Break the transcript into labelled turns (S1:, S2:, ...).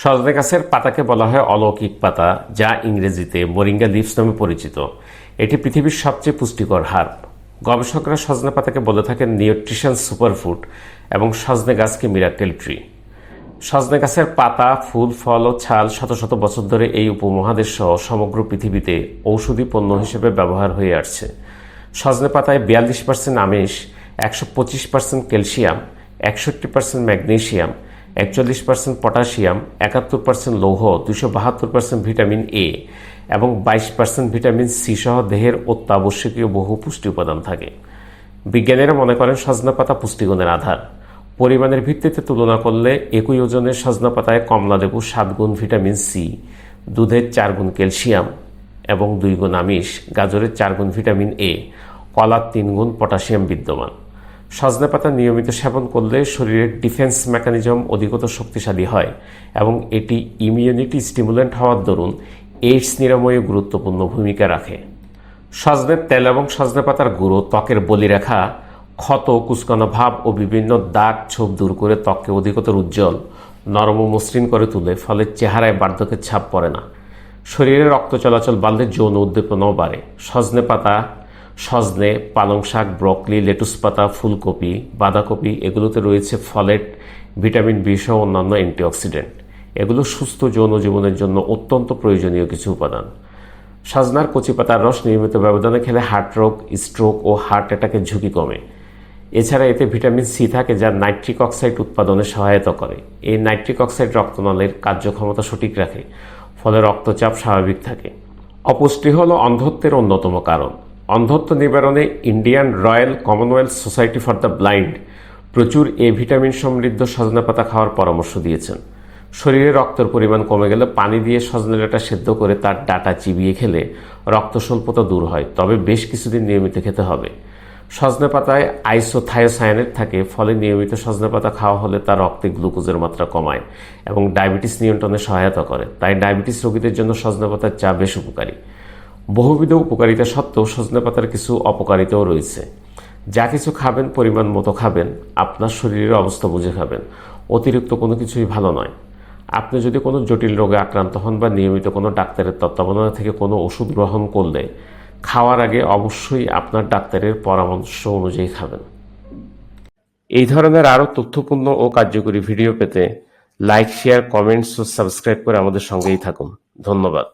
S1: সজনে গাছের পাতাকে বলা হয় অলৌকিক পাতা, যা ইংরেজিতে মোরিঙ্গা লিভস নামে পরিচিত। এটি পৃথিবীর সবচেয়ে পুষ্টিকর হার্ব। গবেষকরা সজনে পাতাকে বলে থাকেন নিউট্রিশন সুপারফুড এবং সজনে গাছকে মিরাকেল ট্রি। সজনে গাছের পাতা, ফুল, ফল ও ছাল শত শত বছর ধরে এই উপমহাদেশ সহ সমগ্র পৃথিবীতে ঔষধি পণ্য হিসেবে ব্যবহার হয়ে আসছে। সজনে পাতায় বিয়াল্লিশ পার্সেন্ট আমিষ, একশো পঁচিশ পার্সেন্ট ক্যালসিয়াম, একষট্টি পার্সেন্ট ম্যাগনেশিয়াম একচল্লিশ পার্সেন্ট পটাশিয়াম, একাত্তর পার্সেন্ট লৌহ দুশো বাহাত্তর পার্সেন্ট ভিটামিন এ এবং বাইশ পার্সেন্ট ভিটামিন সি সহ দেহের অত্যাবশ্যকীয় বহু পুষ্টি উপাদান থাকে। বিজ্ঞানীরা মনে করেন সজনা পাতা পুষ্টিগুণের আধার। পরিমাণের ভিত্তিতে তুলনা করলে একই ওজনের সজনা পাতায় কমলা লেবু সাত গুণ ভিটামিন সি দুধের চার গুণ ক্যালসিয়াম এবং দুই গুণ আমিষ, গাজরের চার গুণ ভিটামিন এ কলার তিন গুণ পটাশিয়াম বিদ্যমান। সজনে পাতা নিয়মিত সেবন করলে শরীরের ডিফেন্স মেকানিজম অধিকতর শক্তিশালী হয় এবং এটি ইমিউনিটি স্টিমুলেন্ট হওয়ার দরুন এইডস নিরাময়ে গুরুত্বপূর্ণ ভূমিকা রাখে। সজনের তেল এবং সজনে পাতার গুঁড়ো, ত্বকের বলিরেখা ক্ষত, কুচকানো ভাব ও বিভিন্ন দাগ ছোপ দূর করে ত্বককে অধিকতর উজ্জ্বল, নরম ও মসৃণ করে তুলে ফলে চেহারায় বার্ধক্যের ছাপ পড়ে না। শরীরে রক্ত চলাচল বাড়লে যৌন উদ্দীপনাও বাড়ে। সজনে পাতা সজনে, পালং শাক, ব্রকলি, লেটুস পাতা, ফুলকপি, বাঁধাকপি, এগুলোতে রয়েছে ফলেট, ভিটামিন বি সহ অন্যান্য অ্যান্টিঅক্সিডেন্ট। এগুলো সুস্থ যৌন জীবনের জন্য অত্যন্ত প্রয়োজনীয় কিছু উপাদান। সাজনার কচি পাতার রস নিয়মিত ব্যবধানে খেলে হার্ট রোগ, স্ট্রোক ও হার্ট অ্যাটাকের ঝুঁকি কমে। এছাড়া এতে ভিটামিন সি থাকে যা নাইট্রিক অক্সাইড উৎপাদনে সহায়তা করে। এই নাইট্রিক অক্সাইড রক্তনালের কার্যক্ষমতা সঠিক রাখে, ফলে রক্তচাপ স্বাভাবিক থাকে। অপুষ্টি হল অন্ধত্বের অন্যতম কারণ। অন্ধত্ব নিবারণে Indian Royal Commonwealth Society for the Blind প্রচুর এ ভিটামিন সমৃদ্ধ সজনা পাতা খাওয়ার পরামর্শ দিয়েছেন। শরীরে রক্তের পরিমাণ কমে গেলে পানি দিয়ে সজনে ডাঁটা সেদ্ধ করে তার ডাটা চিবিয়ে খেলে রক্ত স্বল্পতা দূর হয়, তবে বেশ কিছুদিন নিয়মিত খেতে হবে। সজনে পাতায় আইসোথায়োসায়ানেট থাকে, ফলে নিয়মিত সজনে পাতা খাওয়া হলে তার রক্তে গ্লুকোজের মাত্রা কমায় এবং ডায়াবেটিস নিয়ন্ত্রণে সহায়তা করে। তাই ডায়াবেটিস রোগীদের জন্য সজনে পাতার চা বেশ উপকারী। বহুবিধ উপকারিতা সত্ত্বেও সজনে পাতার কিছু অপকারিতাও রয়েছে। যা কিছু খাবেন, পরিমাণ মতো খাবেন, আপনার শরীরের অবস্থা বুঝে খাবেন। অতিরিক্ত কোনো কিছুই ভালো নয়। আপনি যদি কোনো জটিল রোগে আক্রান্ত হন বা নিয়মিত কোনো ডাক্তারের তত্ত্বাবধানে থেকে কোনো ওষুধ গ্রহণ করলে, খাওয়ার আগে অবশ্যই আপনার ডাক্তারের পরামর্শ অনুযায়ী খাবেন। এই ধরনের আরও তথ্যপূর্ণ ও কার্যকরী ভিডিও পেতে লাইক, শেয়ার, কমেন্টস ও সাবস্ক্রাইব করে আমাদের সঙ্গেই থাকুন। ধন্যবাদ।